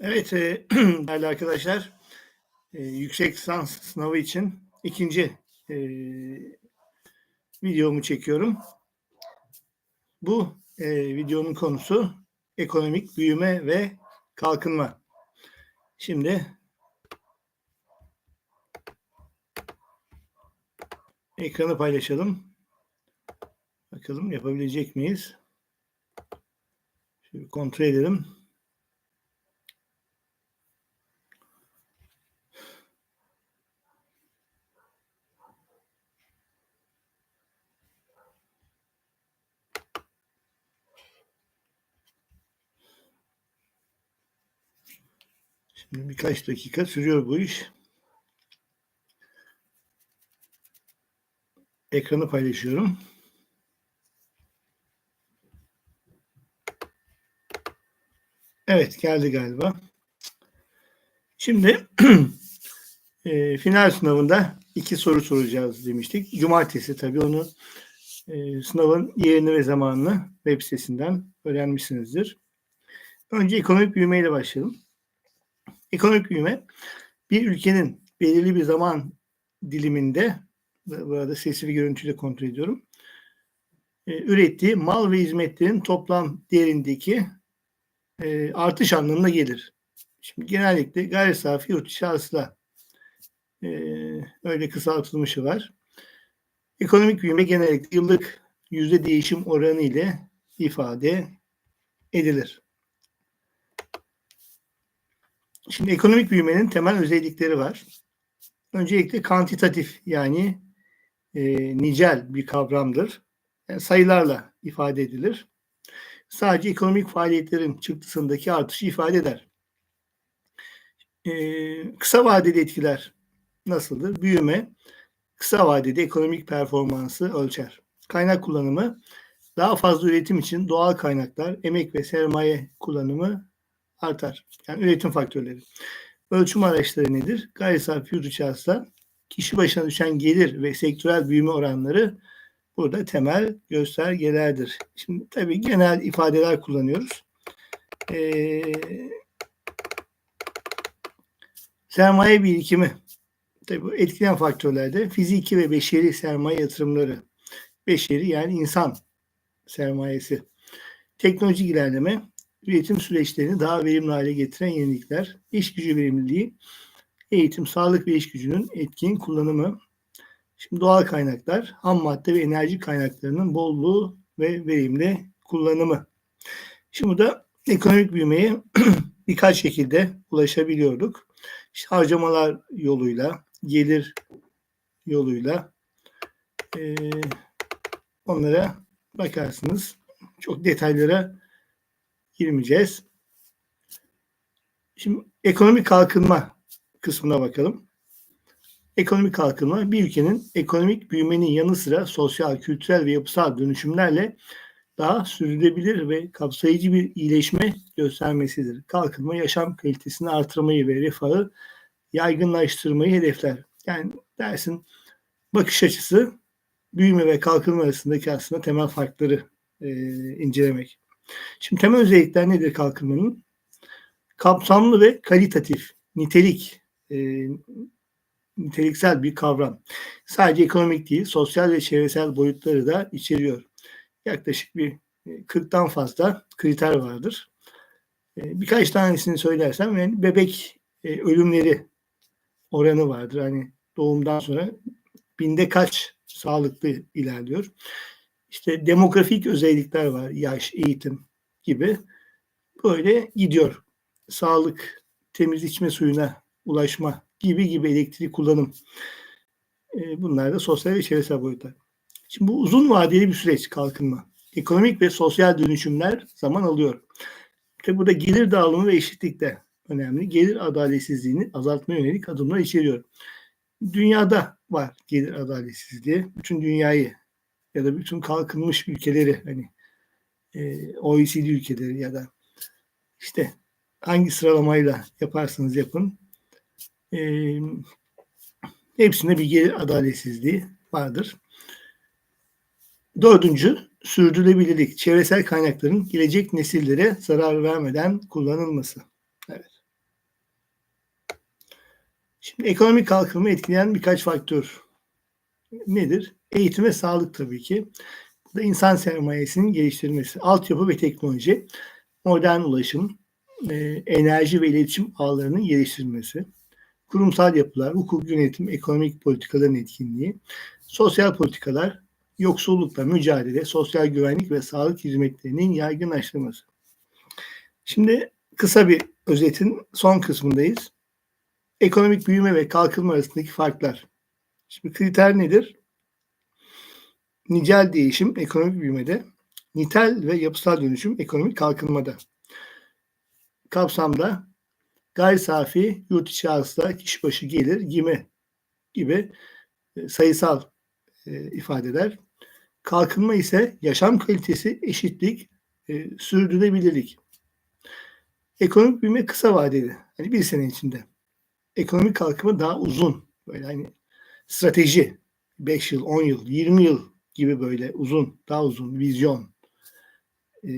Evet, e, değerli arkadaşlar, e, yüksek lisans sınavı için ikinci e, videomu çekiyorum. Bu e, videonun konusu ekonomik büyüme ve kalkınma. Şimdi ekranı paylaşalım. Bakalım yapabilecek miyiz? Şöyle kontrol edelim. Şimdi birkaç dakika sürüyor bu iş. Ekranı paylaşıyorum. Evet geldi galiba. Şimdi e, final sınavında iki soru soracağız demiştik. Cumartesi tabii onu e, sınavın yerini ve zamanını web sitesinden öğrenmişsinizdir. Önce ekonomik büyümeyle başlayalım. Ekonomik büyüme bir ülkenin belirli bir zaman diliminde bu arada sesli ve görüntüyle kontrol ediyorum. E, ürettiği mal ve hizmetlerin toplam değerindeki e, artış anlamına gelir. Şimdi genellikle gayri safi yurt içi hasıla e, öyle kısaltılmışı var. Ekonomik büyüme genellikle yıllık yüzde değişim oranı ile ifade edilir. Şimdi ekonomik büyümenin temel özellikleri var. Öncelikle kantitatif yani e, nicel bir kavramdır. Yani sayılarla ifade edilir. Sadece ekonomik faaliyetlerin çıktısındaki artışı ifade eder. E, kısa vadeli etkiler nasıldır? Büyüme kısa vadede ekonomik performansı ölçer. Kaynak kullanımı daha fazla üretim için doğal kaynaklar, emek ve sermaye kullanımı artar. Yani üretim faktörleri. Ölçüm araçları nedir? Gayri safi yurt içi kişi başına düşen gelir ve sektörel büyüme oranları burada temel göstergelerdir. Şimdi tabii genel ifadeler kullanıyoruz. Ee, sermaye birikimi tabii bu etkileyen faktörlerde fiziki ve beşeri sermaye yatırımları. Beşeri yani insan sermayesi. Teknolojik ilerleme, üretim süreçlerini daha verimli hale getiren yenilikler, iş gücü verimliliği, eğitim, sağlık ve iş gücünün etkin kullanımı, şimdi doğal kaynaklar, ham madde ve enerji kaynaklarının bolluğu ve verimli kullanımı. Şimdi burada ekonomik büyümeye birkaç şekilde ulaşabiliyorduk. İşte harcamalar yoluyla, gelir yoluyla e, onlara bakarsınız. Çok detaylara girmeyeceğiz. Şimdi ekonomik kalkınma kısmına bakalım. Ekonomik kalkınma bir ülkenin ekonomik büyümenin yanı sıra sosyal, kültürel ve yapısal dönüşümlerle daha sürdürülebilir ve kapsayıcı bir iyileşme göstermesidir. Kalkınma yaşam kalitesini artırmayı ve refahı yaygınlaştırmayı hedefler. Yani dersin bakış açısı büyüme ve kalkınma arasındaki aslında temel farkları e, incelemek. Şimdi temel özellikler nedir kalkınmanın? Kapsamlı ve kalitatif, nitelik, e, niteliksel bir kavram. Sadece ekonomik değil, sosyal ve çevresel boyutları da içeriyor. Yaklaşık bir 40'tan fazla kriter vardır. E, birkaç tanesini söylersem yani bebek e, ölümleri oranı vardır. Hani doğumdan sonra binde kaç sağlıklı ilerliyor. İşte demografik özellikler var. Yaş, eğitim gibi. Böyle gidiyor. Sağlık, temiz içme suyuna ulaşma gibi gibi elektrik kullanım. E, bunlar da sosyal ve çevresel boyutlar. Şimdi bu uzun vadeli bir süreç kalkınma. Ekonomik ve sosyal dönüşümler zaman alıyor. Tabi burada gelir dağılımı ve eşitlik de önemli. Gelir adaletsizliğini azaltmaya yönelik adımlar içeriyor. Dünyada var gelir adaletsizliği. Bütün dünyayı ya da bütün kalkınmış ülkeleri hani e, OECD ülkeleri ya da işte hangi sıralamayla yaparsanız yapın e, hepsinde bir gelir adaletsizliği vardır. Dördüncü, sürdürülebilirlik. Çevresel kaynakların gelecek nesillere zarar vermeden kullanılması. Evet. Şimdi ekonomik kalkınma etkileyen birkaç faktör nedir? Eğitim ve sağlık tabii ki. Bu da insan sermayesinin geliştirilmesi, altyapı ve teknoloji, modern ulaşım, e, enerji ve iletişim ağlarının geliştirilmesi, kurumsal yapılar, hukuk yönetim, ekonomik politikaların etkinliği, sosyal politikalar, yoksullukla mücadele, sosyal güvenlik ve sağlık hizmetlerinin yaygınlaştırılması. Şimdi kısa bir özetin son kısmındayız. Ekonomik büyüme ve kalkınma arasındaki farklar. Şimdi kriter nedir? Nicel değişim ekonomik büyümede, nitel ve yapısal dönüşüm ekonomik kalkınmada. Kapsamda gayri safi yurt içi hasıla kişi başı gelir gibi gibi e, sayısal e, ifadeler. Kalkınma ise yaşam kalitesi, eşitlik, e, sürdürülebilirlik. Ekonomik büyüme kısa vadeli. Hani bir sene içinde. Ekonomik kalkınma daha uzun. Böyle hani strateji 5 yıl, 10 yıl, 20 yıl gibi böyle uzun, daha uzun vizyon e,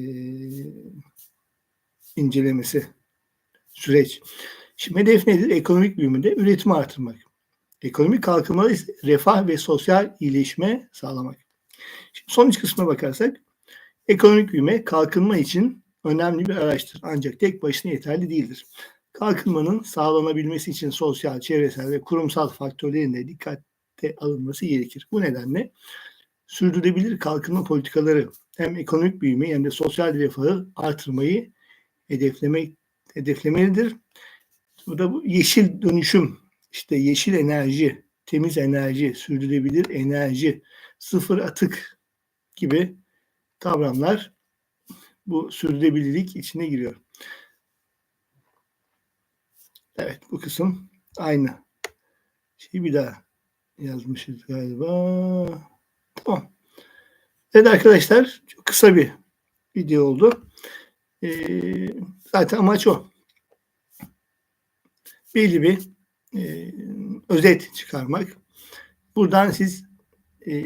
incelemesi süreç. Şimdi hedef nedir? Ekonomik büyümede üretimi artırmak. Ekonomik kalkınmada ise refah ve sosyal iyileşme sağlamak. Şimdi sonuç kısmına bakarsak ekonomik büyüme kalkınma için önemli bir araçtır. Ancak tek başına yeterli değildir. Kalkınmanın sağlanabilmesi için sosyal, çevresel ve kurumsal faktörlerin de dikkate alınması gerekir. Bu nedenle sürdürülebilir kalkınma politikaları hem ekonomik büyümeyi hem de sosyal refahı artırmayı hedeflemek hedeflemelidir. Bu da bu yeşil dönüşüm, işte yeşil enerji, temiz enerji, sürdürülebilir enerji, sıfır atık gibi kavramlar bu sürdürülebilirlik içine giriyor. Evet bu kısım aynı. Şeyi bir daha yazmışız galiba. Tamam. Evet arkadaşlar çok kısa bir video oldu. Ee, zaten amaç o. Belli bir e, özet çıkarmak. Buradan siz e,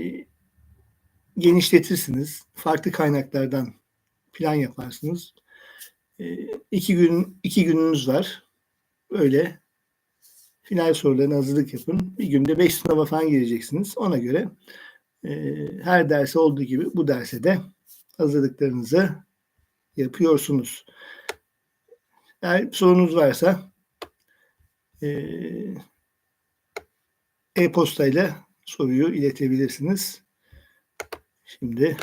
genişletirsiniz. Farklı kaynaklardan plan yaparsınız. E, iki gün iki gününüz var. Böyle final sorularına hazırlık yapın. Bir günde beş sınava falan gireceksiniz. Ona göre e, her derse olduğu gibi bu derse de hazırlıklarınızı yapıyorsunuz. Eğer sorunuz varsa e, e-postayla soruyu iletebilirsiniz. Şimdi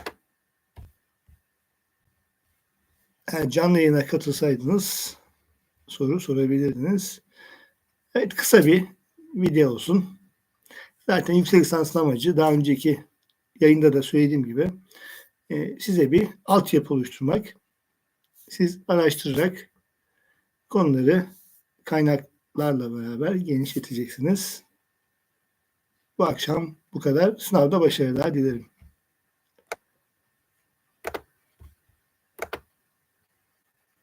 eğer canlı yayına katılsaydınız soru sorabilirdiniz. Evet kısa bir video olsun. Zaten yüksek lisansın amacı daha önceki yayında da söylediğim gibi e, size bir altyapı oluşturmak. Siz araştırarak konuları kaynaklarla beraber genişleteceksiniz. Bu akşam bu kadar. Sınavda başarılar dilerim.